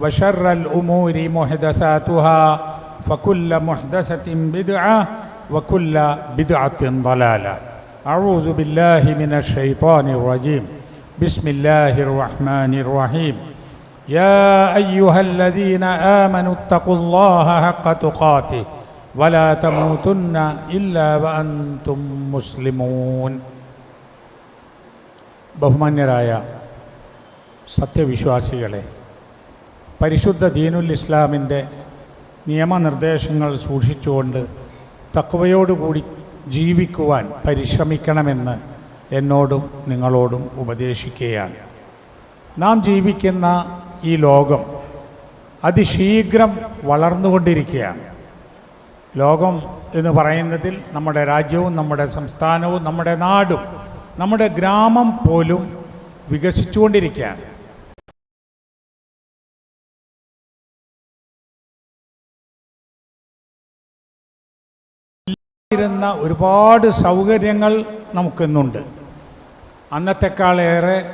وشر الأمور محدثاتها فكل محدثة بدعة وكل بدعة ضلالة أعوذ بالله من الشيطان الرجيم بسم الله الرحمن الرحيم يا أيها الذين آمنوا اتقوا الله حق تقاته ولا تموتن إلا وأنتم مسلمون ബഹുമാന്യരായ സത്യവിശ്വാസികളെ പരിശുദ്ധ ദീനുൽ ഇസ്ലാമിന്റെ നിയമനിർദ്ദേശങ്ങൾ സൂക്ഷിച്ചുകൊണ്ട് തക്കവയോടുകൂടി ജീവിക്കുവാൻ പരിശ്രമിക്കണമെന്ന് എന്നോടും നിങ്ങളോടും ഉപദേശിക്കുകയാണ്. നാം ജീവിക്കുന്ന ഈ ലോകം അതിശീഘ്രം വളർന്നുകൊണ്ടിരിക്കുകയാണ്. ലോകം എന്ന് പറയുന്നതിൽ നമ്മുടെ രാജ്യവും നമ്മുടെ സംസ്ഥാനവും നമ്മുടെ നാടും നമ്മുടെ ഗ്രാമം പോലും വികസിച്ചുകൊണ്ടിരിക്കുകയാണ്. ഇരുന്ന ഒരുപാട് സൗകര്യങ്ങൾ നമുക്കിന്നുണ്ട്. അന്നത്തെക്കാളേറെ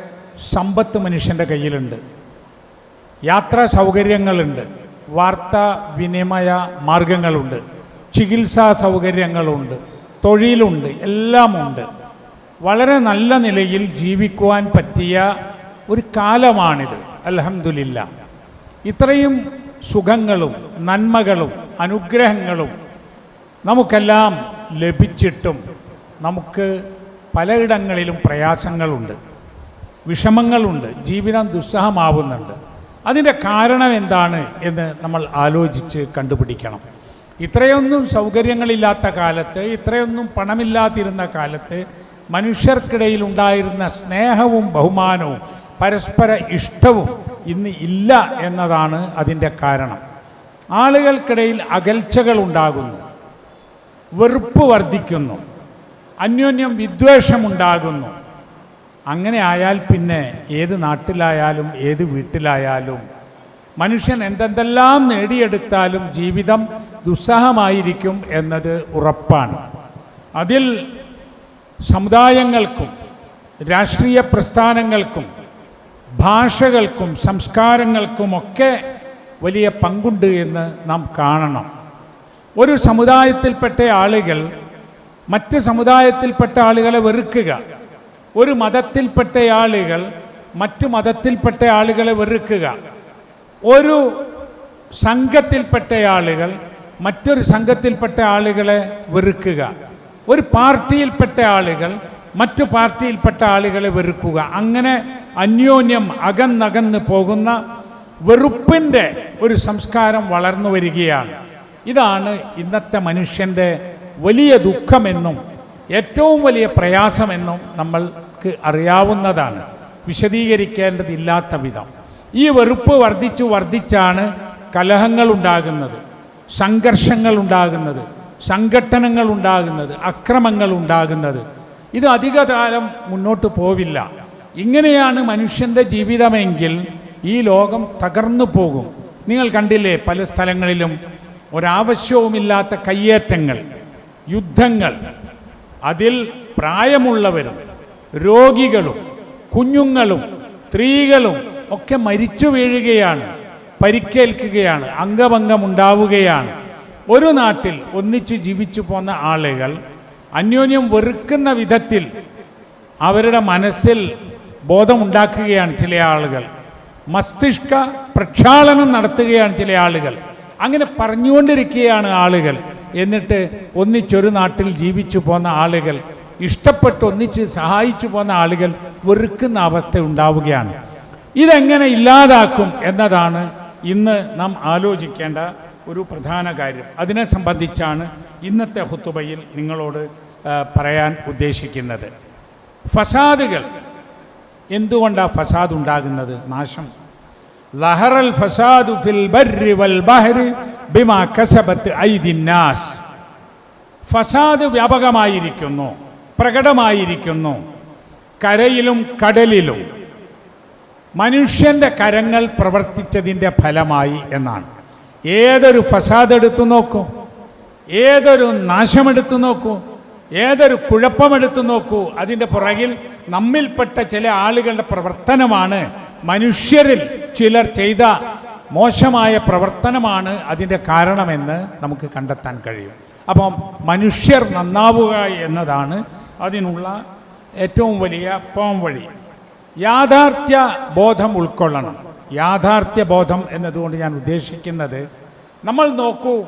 സമ്പത്ത് മനുഷ്യന്റെ കയ്യിലുണ്ട്. യാത്രാ സൗകര്യങ്ങളുണ്ട്. വാർത്താ വിനിമയ മാർഗങ്ങളുണ്ട്. ചികിത്സാ സൗകര്യങ്ങളുണ്ട്. തൊഴിലുണ്ട്. എല്ലാമുണ്ട്. വളരെ നല്ല നിലയിൽ ജീവിക്കുവാൻ പറ്റിയ ഒരു കാലമാണിത്. അലഹമില്ല ഇത്രയും സുഖങ്ങളും നന്മകളും അനുഗ്രഹങ്ങളും നമുക്കെല്ലാം ലഭിച്ചിട്ടും നമുക്ക് പലയിടങ്ങളിലും പ്രയാസങ്ങളുണ്ട്. വിഷമങ്ങളുണ്ട്. ജീവിതം ദുസ്സഹമാവുന്നുണ്ട്. അതിന്റെ കാരണം എന്താണ് എന്ന് നമ്മൾ ആലോചിച്ച് കണ്ടുപിടിക്കണം. ഇത്രയൊന്നും സൗകര്യങ്ങളില്ലാത്ത കാലത്ത് ഇത്രയൊന്നും പണമില്ലാതിരുന്ന കാലത്ത് മനുഷ്യർക്കിടയിൽ ഉണ്ടായിരുന്ന സ്നേഹവും ബഹുമാനവും പരസ്പര ഇഷ്ടവും ഇന്ന് ഇല്ല എന്നതാണ് അതിന്റെ കാരണം. ആളുകൾക്കിടയിൽ അകൽച്ചകൾ ഉണ്ടാകുന്നു. വെറുപ്പ് വർദ്ധിക്കുന്നു. അന്യോന്യം വിദ്വേഷമുണ്ടാകുന്നു. അങ്ങനെ ആയാൽ പിന്നെ ഏത് നാട്ടിലായാലും ഏത് വീട്ടിലായാലും മനുഷ്യൻ എന്തെന്തെല്ലാം നേടിയെടുത്താലും ജീവിതം ദുസ്സഹമായിരിക്കും എന്നത് ഉറപ്പാണ്. അതിൽ സമുദായങ്ങൾക്കും രാഷ്ട്രീയ പ്രസ്ഥാനങ്ങൾക്കും ഭാഷകൾക്കും സംസ്കാരങ്ങൾക്കുമൊക്കെ വലിയ പങ്കുണ്ട് എന്ന് നാം കാണണം. ഒരു സമുദായത്തിൽപ്പെട്ട ആളുകൾ മറ്റ് സമുദായത്തിൽപ്പെട്ട ആളുകളെ വെറുക്കുക. ഒരു മതത്തിൽപ്പെട്ട ആളുകൾ മറ്റു മതത്തിൽപ്പെട്ട ആളുകളെ വെറുക്കുക. ഒരു സംഘത്തിൽപ്പെട്ട ആളുകൾ മറ്റൊരു സംഘത്തിൽപ്പെട്ട ആളുകളെ വെറുക്കുക. ഒരു പാർട്ടിയിൽപ്പെട്ട ആളുകൾ മറ്റു പാർട്ടിയിൽപ്പെട്ട ആളുകളെ വെറുക്കുക. അങ്ങനെ അന്യോന്യം അകന്നകന്ന് പോകുന്ന വെറുപ്പിന്റെ ഒരു സംസ്കാരം വളർന്നു വരികയാണ്. ഇതാണ് ഇന്നത്തെ മനുഷ്യന്റെ വലിയ ദുഃഖമെന്നും ഏറ്റവും വലിയ പ്രയാസമെന്നും നമ്മൾക്ക് അറിയാവുന്നതാണ്. വിശദീകരിക്കേണ്ടതില്ലാത്ത വിധം. ഈ വെറുപ്പ് വർദ്ധിച്ചു വർദ്ധിച്ചാണ് കലഹങ്ങൾ ഉണ്ടാകുന്നത് സംഘർഷങ്ങൾ ഉണ്ടാകുന്നത് സംഘട്ടനങ്ങൾ ഉണ്ടാകുന്നത് അക്രമങ്ങൾ ഉണ്ടാകുന്നത് ഇത് അധികകാലം മുന്നോട്ട് പോവില്ല. ഇങ്ങനെയാണ് മനുഷ്യന്റെ ജീവിതമെങ്കിൽ ഈ ലോകം തകർന്നു പോകും. നിങ്ങൾ കണ്ടില്ലേ പല സ്ഥലങ്ങളിലും ഒരാവശ്യവുമില്ലാത്ത കയ്യേറ്റങ്ങൾ യുദ്ധങ്ങൾ. അതിൽ പ്രായമുള്ളവരും രോഗികളും കുഞ്ഞുങ്ങളും സ്ത്രീകളും ഒക്കെ മരിച്ചു വീഴുകയാണ് പരിക്കേൽക്കുകയാണ് അംഗഭംഗമുണ്ടാവുകയാണ്. ഒരു നാട്ടിൽ ഒന്നിച്ചു ജീവിച്ചു പോന്ന ആളുകൾ അന്യോന്യം വെറുക്കുന്ന വിധത്തിൽ അവരുടെ മനസ്സിൽ ബോധമുണ്ടാക്കുകയാണ് ചില ആളുകൾ. മസ്തിഷ്ക പ്രക്ഷാളനം നടത്തുകയാണ് ചില ആളുകൾ. അങ്ങനെ പറഞ്ഞുകൊണ്ടിരിക്കുകയാണ് ആളുകൾ. എന്നിട്ട് ഒന്നിച്ചൊരു നാട്ടിൽ ജീവിച്ചു പോന്ന ആളുകൾ ഇഷ്ടപ്പെട്ട് ഒന്നിച്ച് സഹായിച്ചു പോന്ന ആളുകൾ വെറുക്കുന്ന അവസ്ഥ ഉണ്ടാവുകയാണ്. ഇതെങ്ങനെ ഇല്ലാതാക്കും എന്നതാണ് ഇന്ന് നാം ആലോചിക്കേണ്ട ഒരു പ്രധാന കാര്യം. അതിനെ സംബന്ധിച്ചാണ് ഇന്നത്തെ ഹുത്തുബയിൽ നിങ്ങളോട് പറയാൻ ഉദ്ദേശിക്കുന്നത്. ഫസാദുകൾ എന്തുകൊണ്ടാണ് ഫസാദ് ഉണ്ടാകുന്നത്? നാശം. ലഹറൽ ഫസാദു ഫിൽ ബർരി വൽ ബഹരി ബിമാ കസബത്ത് ഐദിന്നാസ് ഫസാദ് വ്യാപകമായിരിക്കുന്നു പ്രകടമായിരിക്കുന്നു കരയിലും കടലിലും. മനുഷ്യന്റെ കരങ്ങൾ പ്രവർത്തിച്ചതിന്റെ ഫലമായി എന്നാണ്. ഏതൊരു ഫസാദ് എടുത്തു നോക്കൂ ഏതൊരു നാശമെടുത്തു നോക്കൂ ഏതൊരു കുഴപ്പമെടുത്തു നോക്കൂ അതിന്റെ പുറകിൽ നമ്മിൽപ്പെട്ട ചില ആളുകളുടെ പ്രവർത്തനമാണ് മനുഷ്യരിൽ ചിലർ ചെയ്ത മോശമായ പ്രവർത്തനമാണ് അതിന്റെ കാരണമെന്ന് നമുക്ക് കണ്ടെത്താൻ കഴിയും. അപ്പം മനുഷ്യർ നന്നാവുക എന്നതാണ് അതിനുള്ള ഏറ്റവും വലിയ പോം വഴി. യാഥാർത്ഥ്യ ബോധം ഉൾക്കൊള്ളണം. യാഥാർത്ഥ്യ ബോധം എന്നതുകൊണ്ട് ഞാൻ ഉദ്ദേശിക്കുന്നത് നമ്മൾ നോക്കൂ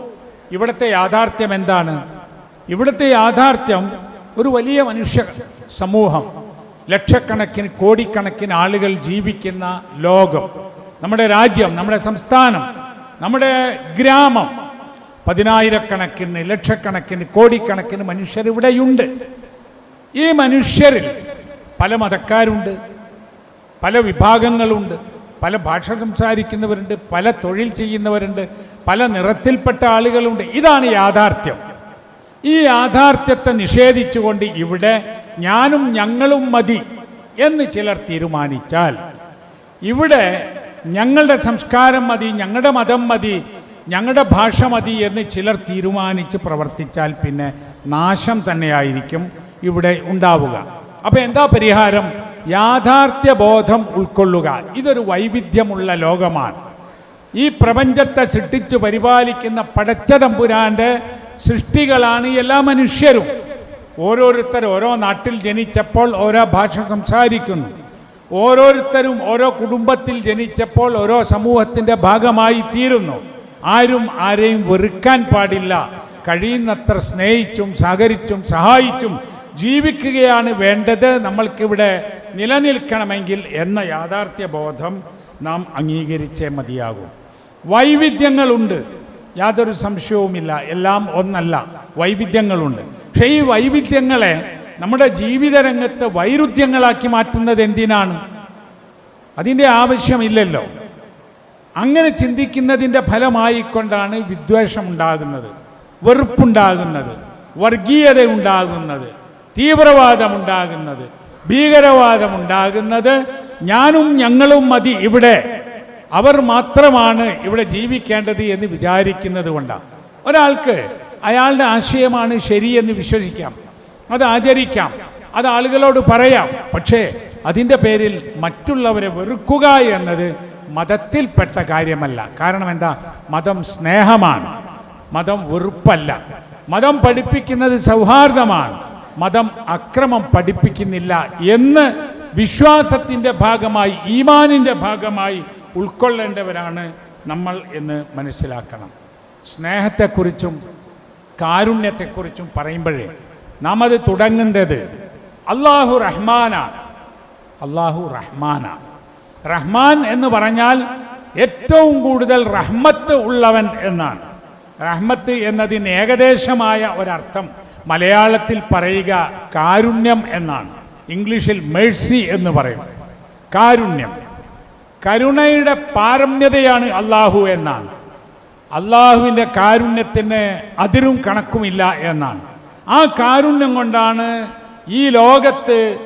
ഇവിടുത്തെ യാഥാർത്ഥ്യം എന്താണ്? ഇവിടുത്തെ യാഥാർത്ഥ്യം ഒരു വലിയ മനുഷ്യ സമൂഹം. ലക്ഷക്കണക്കിന് കോടിക്കണക്കിന് ആളുകൾ ജീവിക്കുന്ന ലോകം. നമ്മുടെ രാജ്യം നമ്മുടെ സംസ്ഥാനം നമ്മുടെ ഗ്രാമം. പതിനായിരക്കണക്കിന് ലക്ഷക്കണക്കിന് കോടിക്കണക്കിന് മനുഷ്യർ ഇവിടെയുണ്ട്. ഈ മനുഷ്യരിൽ പല മതക്കാരുണ്ട് പല വിഭാഗങ്ങളുണ്ട് പല ഭാഷ സംസാരിക്കുന്നവരുണ്ട് പല തൊഴിൽ ചെയ്യുന്നവരുണ്ട് പല നിറത്തിൽപ്പെട്ട ആളുകളുണ്ട്. ഇതാണ് യാഥാർത്ഥ്യം. ഈ യാഥാർത്ഥ്യത്തെ നിഷേധിച്ചുകൊണ്ട് ഇവിടെ ഞാനും ഞങ്ങളും മതി എന്ന് ചിലർ തീരുമാനിച്ചാൽ ഇവിടെ ഞങ്ങളുടെ സംസ്കാരം മതി ഞങ്ങളുടെ മതം മതി ഞങ്ങളുടെ ഭാഷ മതി എന്ന് ചിലർ തീരുമാനിച്ച് പ്രവർത്തിച്ചാൽ പിന്നെ നാശം തന്നെയായിരിക്കും ഇവിടെ ഉണ്ടാവുക. അപ്പോൾ എന്താ പരിഹാരം? യാഥാർത്ഥ്യ ബോധം ഉൾക്കൊള്ളുക. ഇതൊരു വൈവിധ്യമുള്ള ലോകമാണ്. ഈ പ്രപഞ്ചത്തെ സൃഷ്ടിച്ചു പരിപാലിക്കുന്ന പടച്ചതമ്പുരാന്റെ സൃഷ്ടികളാണ് എല്ലാ മനുഷ്യരും. ഓരോരുത്തർ ഓരോ നാട്ടിൽ ജനിച്ചപ്പോൾ ഓരോ ഭാഷ സംസാരിക്കുന്നു. ഓരോരുത്തരും ഓരോ കുടുംബത്തിൽ ജനിച്ചപ്പോൾ ഓരോ സമൂഹത്തിന്റെ ഭാഗമായി തീരുന്നു. ആരും ആരെയും വെറുക്കാൻ പാടില്ല. കഴിയുന്നത്ര സ്നേഹിച്ചും സഹകരിച്ചും സഹായിച്ചും ജീവിക്കുകയാണ് വേണ്ടത്. നമ്മൾക്കിവിടെ നിലനിൽക്കണമെങ്കിൽ എന്ന യാഥാർത്ഥ്യ ബോധം നാം അംഗീകരിച്ചേ മതിയാകും. വൈവിധ്യങ്ങളുണ്ട്. യാതൊരു സംശയവുമില്ല. എല്ലാം ഒന്നല്ല. വൈവിധ്യങ്ങളുണ്ട്. പക്ഷേ ഈ വൈവിധ്യങ്ങളെ നമ്മുടെ ജീവിത രംഗത്ത് വൈരുദ്ധ്യങ്ങളാക്കി മാറ്റുന്നത് എന്തിനാണ്? അതിന്റെ ആവശ്യമില്ലല്ലോ. അങ്ങനെ ചിന്തിക്കുന്നതിന്റെ ഫലമായിക്കൊണ്ടാണ് വിദ്വേഷം ഉണ്ടാകുന്നത് വെറുപ്പുണ്ടാകുന്നത് വർഗീയത ഉണ്ടാകുന്നത് തീവ്രവാദമുണ്ടാകുന്നത് ഭീകരവാദമുണ്ടാകുന്നത്. ഞാനും ഞങ്ങളും മതി ഇവിടെ. അവർ മാത്രമാണ് ഇവിടെ ജീവിക്കേണ്ടത് എന്ന് വിചാരിക്കുന്നത് കൊണ്ടാണ് ഒരാൾക്ക് അയാളുടെ ആശയമാണ് ശരിയെന്ന് വിശ്വസിക്കാം. അത് ആചരിക്കാം. അത് ആളുകളോട് പറയാം. പക്ഷേ അതിന്റെ പേരിൽ മറ്റുള്ളവരെ വെറുക്കുക എന്നത് മതത്തിൽപ്പെട്ട കാര്യമല്ല. കാരണം എന്താ? മതം സ്നേഹമാണ്. മതം വെറുപ്പല്ല. മതം പഠിപ്പിക്കുന്നത് സൗഹാർദ്ദമാണ്. മതം അക്രമം പഠിപ്പിക്കുന്നില്ല എന്ന് വിശ്വാസത്തിന്റെ ഭാഗമായി ഈമാനിന്റെ ഭാഗമായി ഉൾക്കൊള്ളേണ്ടവരാണ് നമ്മൾ എന്ന് മനസ്സിലാക്കണം. സ്നേഹത്തെക്കുറിച്ചും കാരുണ്യത്തെക്കുറിച്ചും പറയുമ്പോഴേ നാം അത് തുടങ്ങേണ്ടത് അള്ളാഹു റഹ്മാനാണ് അള്ളാഹു റഹ്മാനാണ് റഹ്മാൻ എന്ന് പറഞ്ഞാൽ ഏറ്റവും കൂടുതൽ റഹ്മത്ത് ഉള്ളവൻ എന്നാണ്. റഹ്മത്ത് എന്നതിന് ഏകദേശമായ ഒരർത്ഥം മലയാളത്തിൽ പറയുക കാരുണ്യം എന്നാണ്. ഇംഗ്ലീഷിൽ മേഴ്സി എന്ന് പറയും. കാരുണ്യം. കരുണയുടെ പാരമ്യതയാണ് അള്ളാഹു എന്നാണ്. അള്ളാഹുവിന്റെ കാരുണ്യത്തിന് അതിരും കണക്കുമില്ല എന്നാണ്. ആ കാരുണ്യം കൊണ്ടാണ് ഈ ലോകത്ത്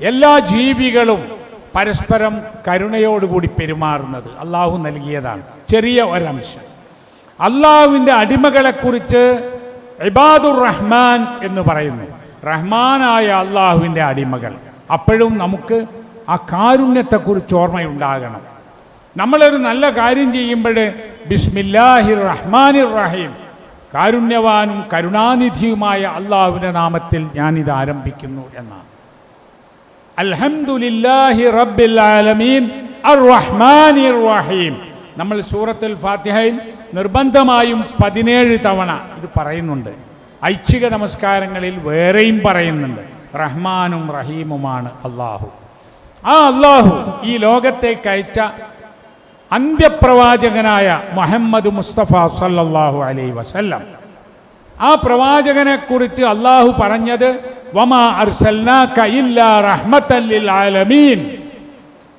എല്ലാ ജീവികളും പരസ്പരം കരുണയോടുകൂടി പെരുമാറുന്നത്. അള്ളാഹു നൽകിയതാണ്. ചെറിയ ഒരംശം. അള്ളാഹുവിന്റെ അടിമകളെക്കുറിച്ച് ഇബാദുർ റഹ്മാൻ എന്ന് പറയുന്നു. റഹ്മാനായ അള്ളാഹുവിന്റെ അടിമകൾ. അപ്പോഴും നമുക്ക് ആ കാരുണ്യത്തെക്കുറിച്ച് ഓർമ്മയുണ്ടാകണം. നമ്മളൊരു നല്ല കാര്യം ചെയ്യുമ്പോൾ ബിസ്മില്ലാഹിർ റഹ്മാനിർ റഹീം കാരുണ്യവാനും കരുണാനിധിയുമായ അള്ളാഹുവിന്റെ നാമത്തിൽ ഞാനിത് ആരംഭിക്കുന്നു എന്നാണ്. അൽഹംദുലില്ലാഹി റബ്ബിൽ ആലമീൻ അർ റഹ്മാനിർ റഹീം നമ്മൾ സൂറത്തുൽ ഫാത്തിഹയിൽ നിർബന്ധമായും പതിനേഴ് തവണ ഇത് പറയുന്നുണ്ട്. ഐച്ഛിക നമസ്കാരങ്ങളിൽ വേറെയും പറയുന്നുണ്ട്. റഹ്മാനും റഹീമുമാണ് അള്ളാഹു. ആ അള്ളാഹു ഈ ലോകത്തേക്ക് അയച്ച അന്ത്യപ്രവാചകനായ മുഹമ്മദ് മുസ്തഫ സല്ലല്ലാഹു അലൈ വസല്ലം. ആ പ്രവാചകനെ കുറിച്ച് അള്ളാഹു പറഞ്ഞത് വമാ ആലമീൻ.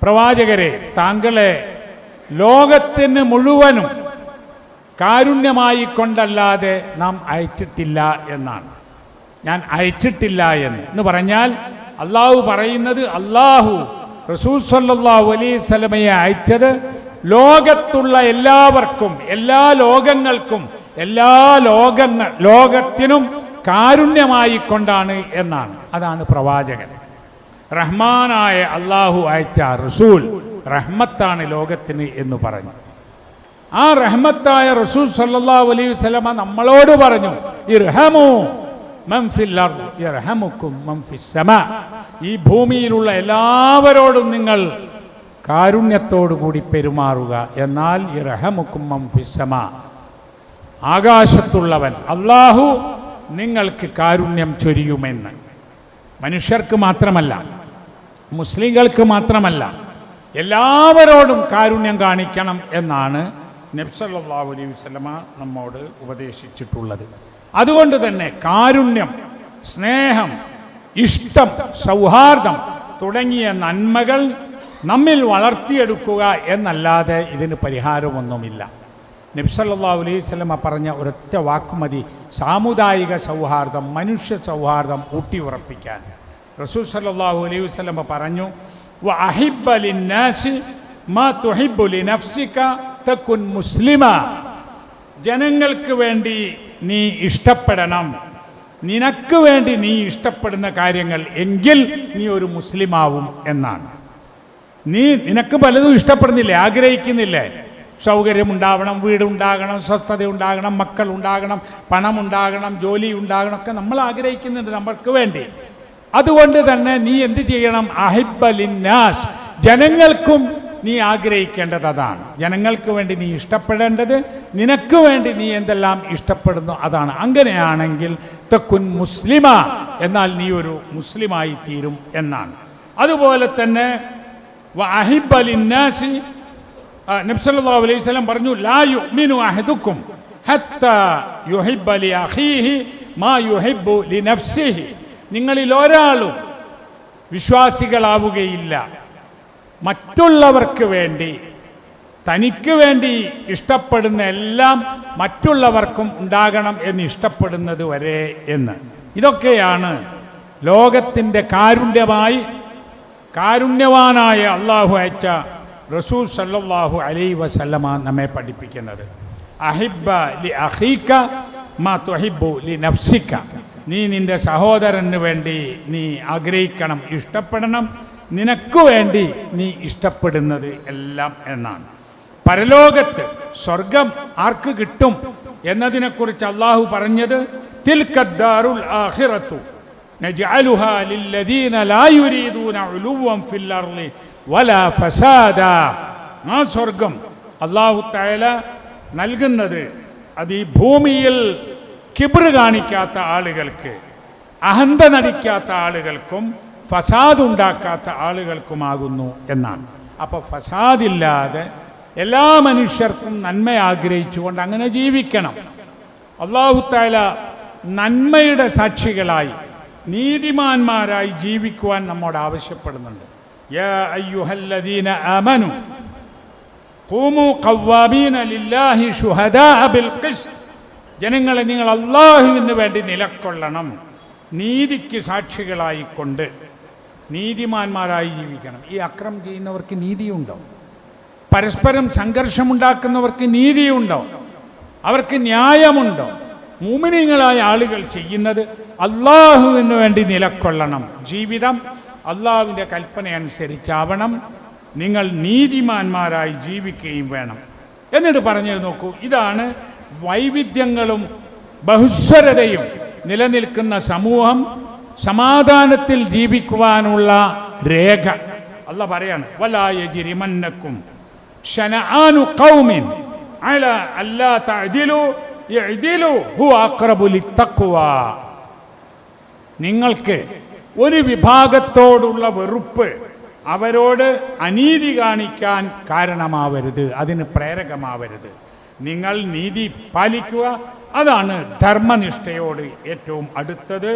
പ്രവാചകരെ താങ്കളെ ലോകത്തിന് മുഴുവനും കാരുണ്യമായി കൊണ്ടല്ലാതെ നാം അയച്ചിട്ടില്ല എന്നാണ്. ഞാൻ അയച്ചിട്ടില്ല എന്ന്. എന്ന് പറഞ്ഞാൽ അള്ളാഹു പറയുന്നത് അള്ളാഹു റസൂൽ സല്ലാഹു അലൈസ്മയെ അയച്ചത് ലോകത്തുള്ള എല്ലാവർക്കും എല്ലാ ലോകങ്ങൾക്കും എല്ലാ ലോകങ്ങൾ ലോകത്തിനും കാരുണ്യമായി കൊണ്ടാണ് എന്നാണ്. അതാണ് പ്രവാചകൻ. റഹ്മാനായ അള്ളാഹു അയച്ച റസൂൽ റഹ്മത്താണ് ലോകത്തിന് എന്ന് പറഞ്ഞു. ആ റഹ്മത്തായ റസൂൽ സല്ലല്ലാഹു അലൈഹി വസല്ലമ നമ്മളോട് പറഞ്ഞു ഇർഹമു ഈ ഭൂമിയിലുള്ള എല്ലാവരോടും നിങ്ങൾ കാരുണ്യത്തോടുകൂടി പെരുമാറുക. എന്നാൽ ആകാശത്തുള്ളവൻ അള്ളാഹു നിങ്ങൾക്ക് കാരുണ്യം ചൊരിയുമെന്ന്. മനുഷ്യർക്ക് മാത്രമല്ല മുസ്ലിങ്ങൾക്ക് മാത്രമല്ല എല്ലാവരോടും കാരുണ്യം കാണിക്കണം എന്നാണ് നബ്സല്ലാഹു അലൈഹി വസല്ലമ നമ്മോട് ഉപദേശിച്ചിട്ടുള്ളത്. അതുകൊണ്ട് തന്നെ കാരുണ്യം സ്നേഹം ഇഷ്ടം സൗഹാർദ്ദം തുടങ്ങിയ നന്മകൾ നമ്മിൽ വളർത്തിയെടുക്കുക എന്നല്ലാതെ ഇതിന് പരിഹാരമൊന്നുമില്ല. നബ്സല്ലാ അലൈഹി പറഞ്ഞ ഒരൊറ്റ വാക്കുമതി സാമുദായിക സൗഹാർദ്ദം മനുഷ്യ സൗഹാർദ്ദം ഊട്ടിയുറപ്പിക്കാൻ. റസൂൽ സല്ലാഹു അലൈഹി വസ്ലമ പറഞ്ഞു "വ അഹിബ്ബ ലിന്നാസി മാ തുഹിബ്ബു ലിനഫ്സിക തകുൻ മുസ്ലിമ. ജനങ്ങൾക്ക് വേണ്ടി നീ ഇഷ്ടപ്പെടണം. നിനക്ക് വേണ്ടി നീ ഇഷ്ടപ്പെടുന്ന കാര്യങ്ങൾ എങ്കിൽ നീ ഒരു മുസ്ലിമാവും എന്നാണ്. നീ നിനക്ക് പലതും ഇഷ്ടപ്പെടുന്നില്ലേ? ആഗ്രഹിക്കുന്നില്ലേ? സൗകര്യം ഉണ്ടാവണം വീടുണ്ടാകണം സ്വസ്ഥത ഉണ്ടാകണം മക്കൾ ഉണ്ടാകണം പണം ഉണ്ടാകണം ജോലി ഉണ്ടാകണം ഒക്കെ നമ്മൾ ആഗ്രഹിക്കുന്നുണ്ട് നമ്മൾക്ക് വേണ്ടി. അതുകൊണ്ട് തന്നെ നീ എന്ത് ചെയ്യണം? അഹിബലിന്നാസ് ജനങ്ങൾക്കും നീ ആഗ്രഹിക്കേണ്ടത് അതാണ്. ജനങ്ങൾക്ക് വേണ്ടി നീ ഇഷ്ടപ്പെടേണ്ടത് നിനക്ക് വേണ്ടി നീ എന്തെല്ലാം ഇഷ്ടപ്പെടുന്നു അതാണ്. അങ്ങനെയാണെങ്കിൽ തക്കുൻ മുസ്ലിമ എന്നാൽ നീ ഒരു മുസ്ലിമായി തീരും എന്നാണ്. അതുപോലെ തന്നെ നബ്സല്ലാ അലൈഹി പറഞ്ഞു ലാ യുമിനു അഹദുക്കും നിങ്ങളിൽ ഒരാളും വിശ്വാസികളാവുകയില്ല. മറ്റുള്ളവർക്ക് വേണ്ടി തനിക്ക് വേണ്ടി ഇഷ്ടപ്പെടുന്ന എല്ലാം മറ്റുള്ളവർക്കും ഉണ്ടാകണം എന്ന് ഇഷ്ടപ്പെടുന്നത് വരെ എന്ന്. ഇതൊക്കെയാണ് ലോകത്തിന്റെ കാരുണ്യമായി കാരുണ്യവാനായ അള്ളാഹു അയച്ച റസൂ സല്ലാഹു അലൈ വസല്ലമ നമ്മെ പഠിപ്പിക്കുന്നത്. അഹിബ ലി അഹീക്ക മാ തുഹിബു ലി നഫ്സിക്ക നീ നിന്റെ സഹോദരന് വേണ്ടി നീ ആഗ്രഹിക്കണം ഇഷ്ടപ്പെടണം നിനക്ക് വേണ്ടി നീ ഇഷ്ടപ്പെടുന്നത് എല്ലാം എന്നാണ് പരലോകത്ത് സ്വർഗം ആർക്ക് കിട്ടും എന്നതിനെക്കുറിച്ച് അള്ളാഹു പറഞ്ഞത് തിൽക്കദ്ദാറുൽ ആഖിറത്തു نجعلها للذين لا يريدون علوا في الأرض ولا فسادا ആ സ്വർഗം അള്ളാഹു തആല നൽകുന്നത് അത് ഈ ഭൂമിയിൽ കിബറ് കാണിക്കാത്ത ആളുകൾക്ക് അഹന്ത നടിക്കാത്ത ആളുകൾക്കും ഫസാദ് ഉണ്ടാക്കാത്ത ആളുകൾക്കുമാകുന്നു എന്നാണ്. അപ്പോൾ ഫസാദില്ലാതെ എല്ലാ മനുഷ്യർക്കും നന്മ ആഗ്രഹിച്ചുകൊണ്ട് അങ്ങനെ ജീവിക്കണം. അള്ളാഹു തആല നന്മയുടെ സാക്ഷികളായി നീതിമാന്മാരായി ജീവിക്കുവാൻ നമ്മോട് ആവശ്യപ്പെടുന്നുണ്ട്. ജനങ്ങളെ നിങ്ങൾ അള്ളാഹുവിന് വേണ്ടി നിലക്കൊള്ളണം. നീതിക്ക് സാക്ഷികളായിക്കൊണ്ട് നീതിമാന്മാരായി ജീവിക്കണം. ഈ അക്രമം ചെയ്യുന്നവർക്ക് നീതിയുണ്ടോ? പരസ്പരം സംഘർഷമുണ്ടാക്കുന്നവർക്ക് നീതിയുണ്ടോ? അവർക്ക് ന്യായമുണ്ടോ? മൂമിനിങ്ങളായ ആളുകൾ ചെയ്യുന്നത് അള്ളാഹുവിന് വേണ്ടി നിലക്കൊള്ളണം. ജീവിതം അള്ളാഹുവിന്റെ കൽപ്പന അനുസരിച്ചാവണം. നിങ്ങൾ നീതിമാന്മാരായി ജീവിക്കുകയും വേണം. എന്നിട്ട് പറഞ്ഞു നോക്കൂ ഇതാണ് വൈവിധ്യങ്ങളും ബഹുസ്വരതയും നിലനിൽക്കുന്ന സമൂഹം സമാധാനത്തിൽ ജീവിക്കുവാനുള്ള രേഖ. അല്ല പറയാണ് വലായ ജിരിമന്നക്കും ഷനആനു ഖൗമിൻ അല അല്ലാ ഹുവ നിങ്ങൾക്ക് ഒരു വിഭാഗത്തോടുള്ള വെറുപ്പ് അവരോട് അനീതി കാണിക്കാൻ കാരണമാവരുത് അതിന് പ്രേരകമാവരുത്. നിങ്ങൾ നീതി പാലിക്കുക അതാണ് ധർമ്മനിഷ്ഠയോട് ഏറ്റവും അടുത്തത്.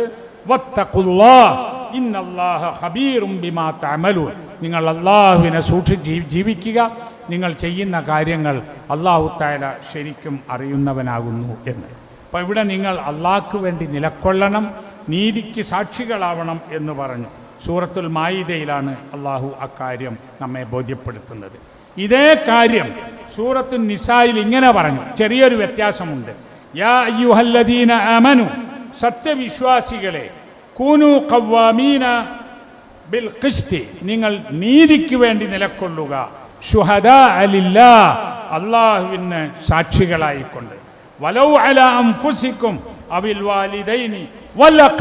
നിങ്ങൾ അള്ളാഹുവിനെ സൂക്ഷിച്ച് ജീവിക്കുക. നിങ്ങൾ ചെയ്യുന്ന കാര്യങ്ങൾ അള്ളാഹു താല ശരിക്കും അറിയുന്നവനാകുന്നു എന്ന്. അപ്പോൾ ഇവിടെ നിങ്ങൾ അള്ളാഹ്ക്ക് വേണ്ടി നിലക്കൊള്ളണം നീതിക്ക് സാക്ഷികളാവണം എന്ന് പറഞ്ഞു. സൂറത്തുൽ മായിദയിലാണ് അള്ളാഹു അക്കാര്യം നമ്മെ ബോധ്യപ്പെടുത്തുന്നത്. ഇതേ കാര്യം സൂറത്തുൽ നിസായിൽ ഇങ്ങനെ പറഞ്ഞു. ചെറിയൊരു വ്യത്യാസമുണ്ട്. യാ സത്യവിശ്വാസികളെ കൂനു കവ്വാമീന ബിൽ ഖിസ്തി നിങ്ങൾ നീതിക്ക് വേണ്ടി നിലക്കൊള്ളുക ഷുഹദ അലില്ല അള്ളാഹുവിന് സാക്ഷികളായിക്കൊണ്ട്. വലൗ അല അംഫുസിക്കും അവിൽ വാലിദൈനി വൽ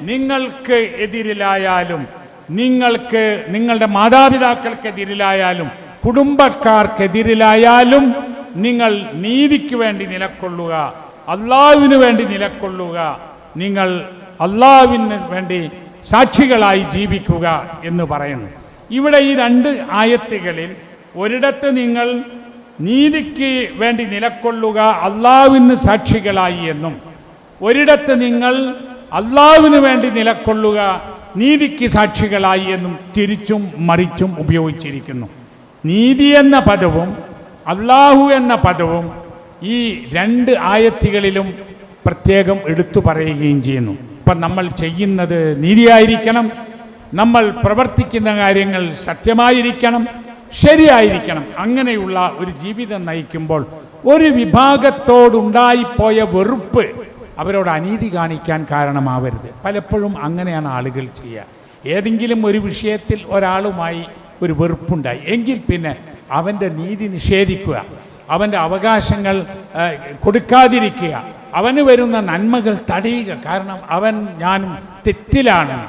നിങ്ങൾക്ക് എതിരിലായാലും നിങ്ങൾക്ക് നിങ്ങളുടെ മാതാപിതാക്കൾക്കെതിരിലായാലും കുടുംബക്കാർക്കെതിരിലായാലും നിങ്ങൾ നീതിക്ക് വേണ്ടി നിലക്കൊള്ളുക അള്ളാഹുവിന് വേണ്ടി നിലക്കൊള്ളുക. നിങ്ങൾ അള്ളാവിന് വേണ്ടി സാക്ഷികളായി ജീവിക്കുക എന്ന് പറയുന്നു. ഇവിടെ ഈ രണ്ട് ആയത്തുകളിൽ ഒരിടത്ത് നിങ്ങൾ നീതിക്ക് വേണ്ടി നിലക്കൊള്ളുക അള്ളാവിന് സാക്ഷികളായി എന്നും ഒരിടത്ത് നിങ്ങൾ അള്ളാവിന് വേണ്ടി നിലക്കൊള്ളുക നീതിക്ക് സാക്ഷികളായി എന്നും തിരിച്ചും മറിച്ചും ഉപയോഗിച്ചിരിക്കുന്നു. നീതി എന്ന പദവും അള്ളാഹു എന്ന പദവും ഈ രണ്ട് ആയത്തികളിലും പ്രത്യേകം എടുത്തു പറയുകയും ചെയ്യുന്നു. ഇപ്പം നമ്മൾ ചെയ്യുന്നത് നീതിയായിരിക്കണം. നമ്മൾ പ്രവർത്തിക്കുന്ന കാര്യങ്ങൾ സത്യമായിരിക്കണം. ശരിയായിരിക്കണം. അങ്ങനെയുള്ള ഒരു ജീവിതം നയിക്കുമ്പോൾ ഒരു വിഭാഗത്തോടുണ്ടായിപ്പോയ വെറുപ്പ് അവരോട് അനീതി കാണിക്കാൻ കാരണമാവരുത്. പലപ്പോഴും അങ്ങനെയാണ് ആളുകൾ ചെയ്യുക. ഏതെങ്കിലും ഒരു വിഷയത്തിൽ ഒരാളുമായി ഒരു വെറുപ്പുണ്ടായി. എങ്കിൽ പിന്നെ അവന്റെ നീതി നിഷേധിക്കുക. അവന്റെ അവകാശങ്ങൾ കൊടുക്കാതിരിക്കുക. അവന് വരുന്ന നന്മകൾ തടയുക. കാരണം അവൻ ഞാനും തെറ്റിലാണ്.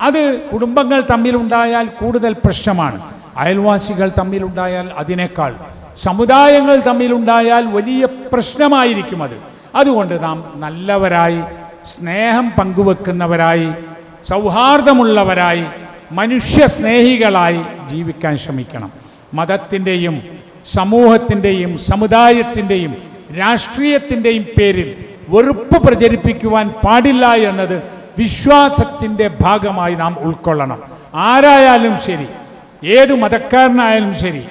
അത് കുടുംബങ്ങൾ തമ്മിലുണ്ടായാൽ കൂടുതൽ പ്രശ്നമാണ്. അയൽവാസികൾ തമ്മിലുണ്ടായാൽ അതിനേക്കാൾ. സമുദായങ്ങൾ തമ്മിലുണ്ടായാൽ വലിയ പ്രശ്നമായിരിക്കും അത്. അതുകൊണ്ട് നാം നല്ലവരായി സ്നേഹം പങ്കുവെക്കുന്നവരായി സൗഹാർദ്ദമുള്ളവരായി മനുഷ്യ സ്നേഹികളായി ജീവിക്കാൻ ശ്രമിക്കണം. മതത്തിന്റെയും സമൂഹത്തിന്റെയും സമുദായത്തിന്റെയും രാഷ്ട്രീയത്തിന്റെയും പേരിൽ വെറുപ്പ് പ്രചരിപ്പിക്കുവാൻ പാടില്ല എന്നത് വിശ്വാസത്തിന്റെ ഭാഗമായി നാം ഉൾക്കൊള്ളണം. ആരായാലും ശരി ഏത് മതക്കാരനായാലും ശരി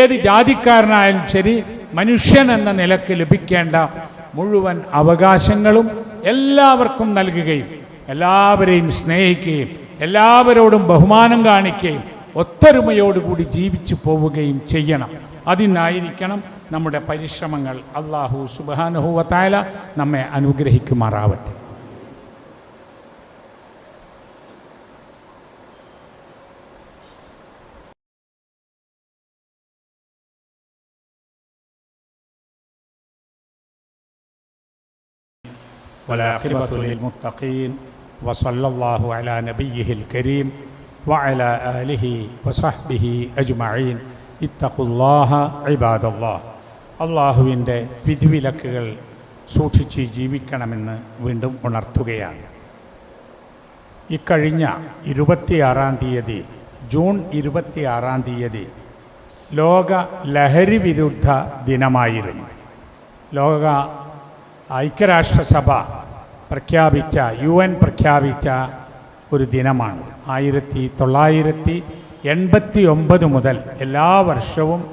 ഏത് ജാതിക്കാരനായാലും ശരി മനുഷ്യൻ എന്ന നിലയ്ക്ക് ലഭിക്കേണ്ട മുഴുവൻ അവകാശങ്ങളും എല്ലാവർക്കും നൽകുകയും എല്ലാവരെയും സ്നേഹിക്കുകയും എല്ലാവരോടും ബഹുമാനം കാണിക്കുകയും ഒത്തൊരുമയോടുകൂടി ജീവിച്ചു പോവുകയും ചെയ്യണം. അതിനായിരിക്കണം നമ്മുടെ പരിശ്രമങ്ങൾ അള്ളാഹു സുബാനുഹൂവത്തായ നമ്മെ അനുഗ്രഹിക്കുമാറാവട്ടെ والعاقبة للمتقين وصلى الله على نبيه الكريم وعلى آله وصحبه أجمعين ഇത്തഖുല്ലാഹ ഇബാദല്ലാ അള്ളാഹുവിന്റെ വിധിവിലക്കുകൾ സൂക്ഷിച്ച് ജീവിക്കണമെന്ന് വീണ്ടും ഉണർത്തുകയാണ്. ഇക്കഴിഞ്ഞ ഇരുപത്തിയാറാം തീയതി ജൂൺ ഇരുപത്തിയാറാം തീയതി ലോക ലഹരി വിരുദ്ധ ദിനമായിരുന്നു. ലോക ഐക്യരാഷ്ട്രസഭ പ്രഖ്യാപിച്ച യു എൻ പ്രഖ്യാപിച്ച ഒരു ദിനമാണ്. ആയിരത്തി തൊള്ളായിരത്തി എൺപത്തി ഒമ്പത് മുതൽ എല്ലാ വർഷവും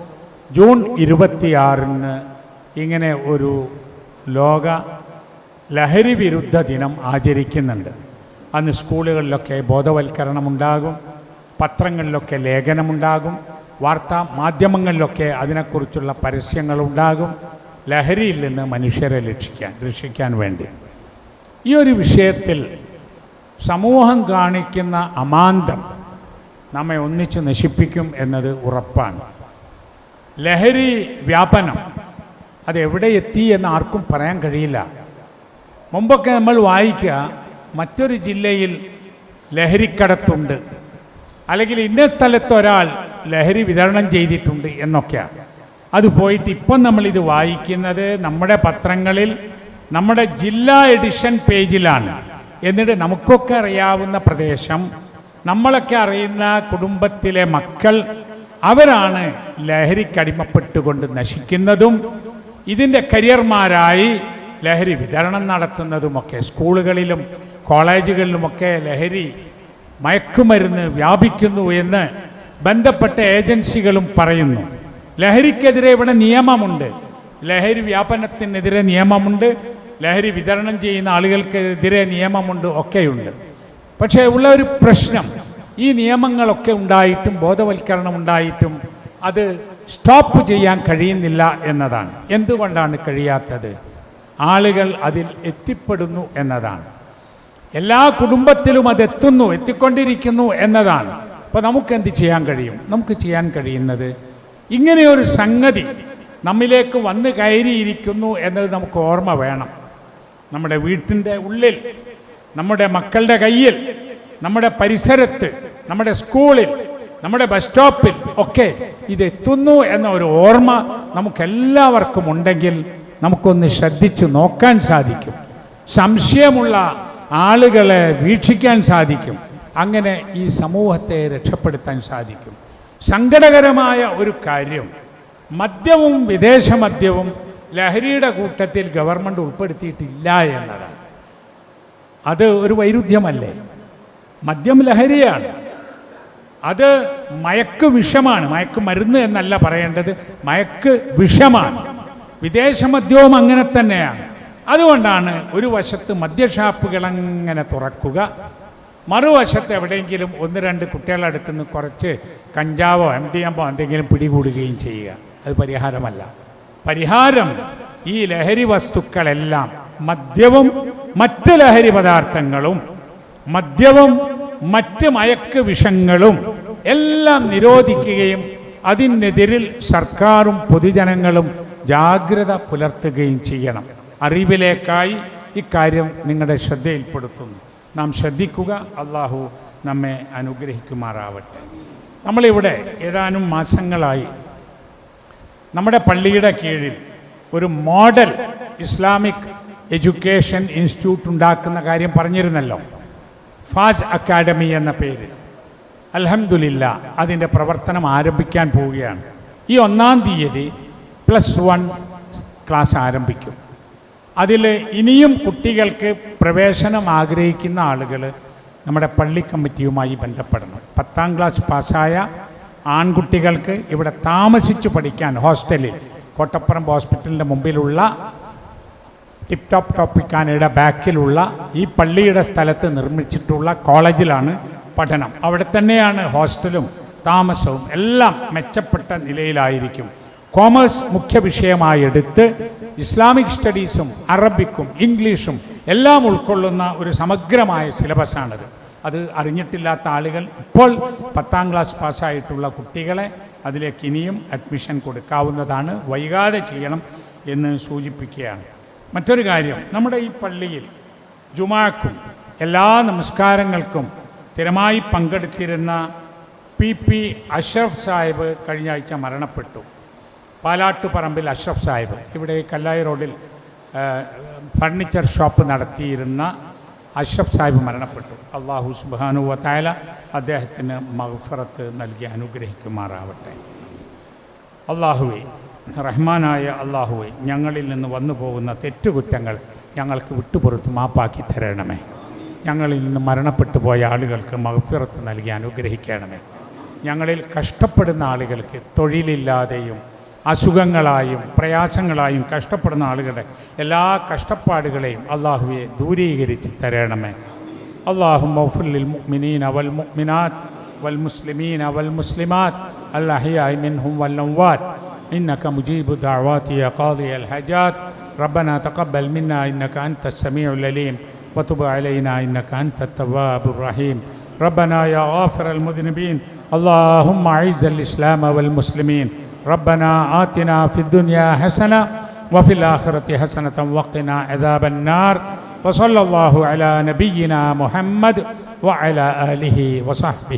ജൂൺ ഇരുപത്തിയാറിന് ഇങ്ങനെ ഒരു ലോക ലഹരി വിരുദ്ധ ദിനം ആചരിക്കുന്നുണ്ട്. അന്ന് സ്കൂളുകളിലൊക്കെ ബോധവൽക്കരണമുണ്ടാകും പത്രങ്ങളിലൊക്കെ ലേഖനമുണ്ടാകും വാർത്താ മാധ്യമങ്ങളിലൊക്കെ അതിനെക്കുറിച്ചുള്ള പരസ്യങ്ങളുണ്ടാകും ലഹരിയിൽ നിന്ന് മനുഷ്യരെ രക്ഷിക്കാൻ രക്ഷിക്കാൻ വേണ്ടി. ഈ ഒരു വിഷയത്തിൽ സമൂഹം കാണിക്കുന്ന അമാന്തം നമ്മെ ഒന്നിച്ച് നശിപ്പിക്കും എന്നത് ഉറപ്പാണ്. ലഹരി വ്യാപനം. അത് എവിടെ എത്തി എന്ന് ആർക്കും പറയാൻ കഴിയില്ല. മുമ്പൊക്കെ നമ്മൾ വായിക്കുക മറ്റൊരു ജില്ലയിൽ ലഹരിക്കടത്തുണ്ട്. അല്ലെങ്കിൽ ഇന്ന സ്ഥലത്ത് ഒരാൾ ലഹരി വിതരണം ചെയ്തിട്ടുണ്ട് എന്നൊക്കെയാണ്. അത് പോയിട്ട് ഇപ്പം നമ്മളിത് വായിക്കുന്നത് നമ്മുടെ പത്രങ്ങളിൽ നമ്മുടെ ജില്ലാ എഡിഷൻ പേജിലാണ്. എന്നിട്ട് നമുക്കൊക്കെ അറിയാവുന്ന പ്രദേശം നമ്മളൊക്കെ അറിയുന്ന കുടുംബത്തിലെ മക്കൾ അവരാണ് ലഹരിക്കടിമപ്പെട്ടുകൊണ്ട് നശിക്കുന്നതും ഇതിന്റെ കരിയർമാരായി ലഹരി വിതരണം നടത്തുന്നതുമൊക്കെ സ്കൂളുകളിലും കോളേജുകളിലുമൊക്കെ ലഹരി മയക്കുമരുന്ന് വ്യാപിക്കുന്നു എന്ന് ബന്ധപ്പെട്ട ഏജൻസികളും പറയുന്നു. ലഹരിക്കെതിരെ ഇവിടെ നിയമമുണ്ട്. ലഹരി വ്യാപനത്തിനെതിരെ നിയമമുണ്ട്. ലഹരി വിതരണം ചെയ്യുന്ന ആളുകൾക്കെതിരെ നിയമമുണ്ട് ഒക്കെയുണ്ട്. പക്ഷേ ഉള്ള ഒരു പ്രശ്നം. ഈ നിയമങ്ങളൊക്കെ ഉണ്ടായിട്ടും ബോധവൽക്കരണം ഉണ്ടായിട്ടും അത് സ്റ്റോപ്പ് ചെയ്യാൻ കഴിയുന്നില്ല എന്നതാണ്. എന്തുകൊണ്ടാണ് കഴിയാത്തത്? ആളുകൾ അതിൽ എത്തിപ്പെടുന്നു എന്നതാണ്. എല്ലാ കുടുംബത്തിലും അത് എത്തുന്നു എത്തിക്കൊണ്ടിരിക്കുന്നു എന്നതാണ്. അപ്പോൾ നമുക്ക് എന്ത് ചെയ്യാൻ കഴിയും? നമുക്ക് ചെയ്യാൻ കഴിയുന്നത് ഇങ്ങനെയൊരു സംഗതി നമ്മിലേക്ക് വന്ന് കയറിയിരിക്കുന്നു എന്നത് നമുക്ക് ഓർമ്മ വേണം. നമ്മുടെ വീട്ടിന്റെ ഉള്ളിൽ നമ്മുടെ മക്കളുടെ കയ്യിൽ നമ്മുടെ പരിസരത്ത് നമ്മുടെ സ്കൂളിൽ നമ്മുടെ ബസ് സ്റ്റോപ്പിൽ ഒക്കെ ഇതെത്തുന്നു എന്ന ഒരു ഓർമ്മ നമുക്കെല്ലാവർക്കും ഉണ്ടെങ്കിൽ നമുക്കൊന്ന് ശ്രദ്ധിച്ച് നോക്കാൻ സാധിക്കും. സംശയമുള്ള ആളുകളെ വീക്ഷിക്കാൻ സാധിക്കും. അങ്ങനെ ഈ സമൂഹത്തെ രക്ഷപ്പെടുത്താൻ സാധിക്കും. സങ്കടകരമായ ഒരു കാര്യം മദ്യവും വിദേശ മദ്യവും ലഹരിയുടെ കൂട്ടത്തിൽ ഗവൺമെന്റ് ഉൾപ്പെടുത്തിയിട്ടില്ല എന്നതാണ്. അത് ഒരു വൈരുദ്ധ്യമല്ലേ? മദ്യം ലഹരിയാണ്. അത് മയക്ക് വിഷമാണ്. മയക്ക് മരുന്ന് എന്നല്ല പറയേണ്ടത്. മയക്ക് വിഷമാണ്. വിദേശ മദ്യവും അങ്ങനെ തന്നെയാണ്. അതുകൊണ്ടാണ് ഒരു വശത്ത് മദ്യഷാപ്പുകൾ അങ്ങനെ തുറക്കുക മറുവശത്ത് എവിടെയെങ്കിലും ഒന്ന് രണ്ട് കുട്ടികളുടെ അടുത്ത് നിന്ന് കുറച്ച് കഞ്ചാവോ എം ഡി എമ്മോ എന്തെങ്കിലും പിടികൂടുകയും ചെയ്യുക. അത് പരിഹാരമല്ല. പരിഹാരം ഈ ലഹരി വസ്തുക്കളെല്ലാം മദ്യവും മറ്റ് ലഹരി പദാർത്ഥങ്ങളും മദ്യവും മറ്റ് മയക്ക് വിഷങ്ങളും എല്ലാം നിരോധിക്കുകയും അതിനെതിരിൽ സർക്കാരും പൊതുജനങ്ങളും ജാഗ്രത പുലർത്തുകയും ചെയ്യണം. അറിവിലേക്കായി ഇക്കാര്യം നിങ്ങളുടെ ശ്രദ്ധയിൽപ്പെടുത്തുന്നു. നാം ശ്രദ്ധിക്കുക അള്ളാഹു നമ്മെ അനുഗ്രഹിക്കുമാറാവട്ടെ. നമ്മളിവിടെ ഏതാനും മാസങ്ങളായി നമ്മുടെ പള്ളിയുടെ കീഴിൽ ഒരു മോഡൽ ഇസ്ലാമിക് എഡ്യൂക്കേഷൻ ഇൻസ്റ്റിറ്റ്യൂട്ട് ഉണ്ടാക്കുന്ന കാര്യം പറഞ്ഞിരുന്നല്ലോ. ഫാസ് അക്കാഡമി എന്ന പേര്. അലഹമുല്ല അതിന്റെ പ്രവർത്തനം ആരംഭിക്കാൻ പോവുകയാണ്. ഈ ഒന്നാം തീയതി പ്ലസ് വൺ ക്ലാസ് ആരംഭിക്കും. അതിൽ ഇനിയും കുട്ടികൾക്ക് പ്രവേശനം ആഗ്രഹിക്കുന്ന ആളുകൾ നമ്മുടെ പള്ളി കമ്മിറ്റിയുമായി ബന്ധപ്പെടണം. പത്താം ക്ലാസ് പാസ്സായ ആൺകുട്ടികൾക്ക് ഇവിടെ താമസിച്ച് പഠിക്കാൻ ഹോസ്റ്റലിൽ കോട്ടപ്പുറം ഹോസ്പിറ്റലിന്റെ മുമ്പിലുള്ള ടിപ് ടോപ്പ് ടോപ്പിക്കാനയുടെ ബാക്കിലുള്ള ഈ പള്ളിയുടെ സ്ഥലത്ത് നിർമ്മിച്ചിട്ടുള്ള കോളേജിലാണ് പഠനം. അവിടെ തന്നെയാണ് ഹോസ്റ്റലും താമസവും എല്ലാം മെച്ചപ്പെട്ട നിലയിലായിരിക്കും. കോമേഴ്സ് മുഖ്യ വിഷയമായി എടുത്ത് ഇസ്ലാമിക് സ്റ്റഡീസും അറബിക്കും ഇംഗ്ലീഷും എല്ലാം ഉൾക്കൊള്ളുന്ന ഒരു സമഗ്രമായ സിലബസാണത്. അത് അറിഞ്ഞിട്ടില്ലാത്ത ആളുകൾ ഇപ്പോൾ പത്താം ക്ലാസ് പാസ്സായിട്ടുള്ള കുട്ടികളെ അതിലേക്ക് ഇനിയും അഡ്മിഷൻ കൊടുക്കാവുന്നതാണ്. വൈകാതെ ചെയ്യണം എന്ന് സൂചിപ്പിക്കുകയാണ്. മറ്റൊരു കാര്യം നമ്മുടെ ഈ പള്ളിയിൽ ജുമാക്കും എല്ലാ നമസ്കാരങ്ങൾക്കും സ്ഥിരമായി പങ്കെടുത്തിരുന്ന പി പി അഷ്റഫ് സാഹിബ് കഴിഞ്ഞ ആഴ്ച മരണപ്പെട്ടു. പാലാട്ടുപറമ്പിൽ അഷ്റഫ് സാഹിബ് ഇവിടെ കല്ലായി റോഡിൽ ഫർണിച്ചർ ഷോപ്പ് നടത്തിയിരുന്ന അഷ്റഫ് സാഹിബ് മരണപ്പെട്ടു. അള്ളാഹു സുബാനു വത്തായ അദ്ദേഹത്തിന് മഹഫറത്ത് നൽകി അനുഗ്രഹിക്കുമാറാവട്ടെ. അള്ളാഹുവെ റഹ്മാനായ അള്ളാഹുവെ ഞങ്ങളിൽ നിന്ന് വന്നു പോകുന്ന തെറ്റുകുറ്റങ്ങൾ ഞങ്ങൾക്ക് വിട്ടുപുറത്ത് മാപ്പാക്കി തരണമേ. ഞങ്ങളിൽ നിന്ന് മരണപ്പെട്ടു പോയ ആളുകൾക്ക് മഹപ്പുറത്ത് നൽകി അനുഗ്രഹിക്കണമേ. ഞങ്ങളിൽ കഷ്ടപ്പെടുന്ന ആളുകൾക്ക് തൊഴിലില്ലാതെയും അസുഖങ്ങളായും പ്രയാസങ്ങളായും കഷ്ടപ്പെടുന്ന ആളുകളുടെ എല്ലാ കഷ്ടപ്പാടുകളെയും അള്ളാഹുവെ ദൂരീകരിച്ച് തരണമേ. അള്ളാഹു മൗഫുല്ലിൽ മിനീൻ അവൽ മുഅ്മിനാത്ത് വൽ മുസ്ലിമീൻ അവൽ മുസ്ലിമാത്ത് അൽ മിൻഹും വൽ നവാത്ത് إنك مجيب الدعوات يا قاضي الحاجات. ربنا تقبل منا إنك أنت السميع العليم. وتب علينا إنك أنت التواب الرحيم. ربنا يا غافر المذنبين. اللهم أعز الإسلام والمسلمين. ربنا آتنا في الدنيا حسنة وفي الآخرة حسنة وقنا عذاب النار. وصلى الله على نبينا محمد وعلى آله وصحبه